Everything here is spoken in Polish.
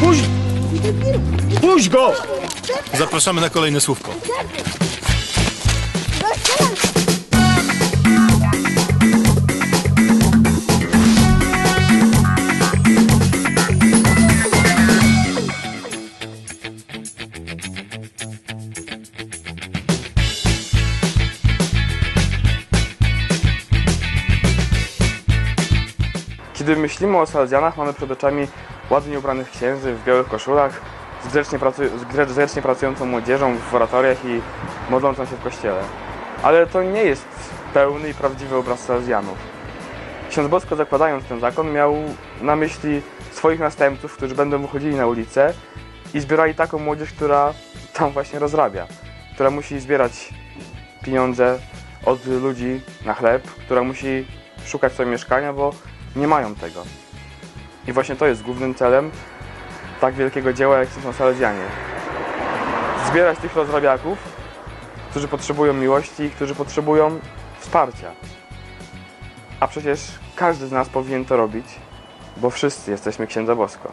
Puść! Puść go! Zapraszamy na kolejne słówko. Kiedy myślimy o Salezjanach, mamy przed oczami ładnie ubranych księży w białych koszulach, z grzecznie, pracu- z grze- z grzecznie pracującą młodzieżą w oratoriach i modlącą się w kościele. Ale to nie jest pełny i prawdziwy obraz Salezjanów. Ksiądz Bosko zakładając ten zakon miał na myśli swoich następców, którzy będą wychodzili na ulicę i zbierali taką młodzież, która tam właśnie rozrabia, która musi zbierać pieniądze od ludzi na chleb, która musi szukać sobie mieszkania, bo nie mają tego. I właśnie to jest głównym celem tak wielkiego dzieła, jak są Salezjanie. Zbierać tych rozrabiaków, którzy potrzebują miłości którzy potrzebują wsparcia. A przecież każdy z nas powinien to robić, bo wszyscy jesteśmy księdza Bosko.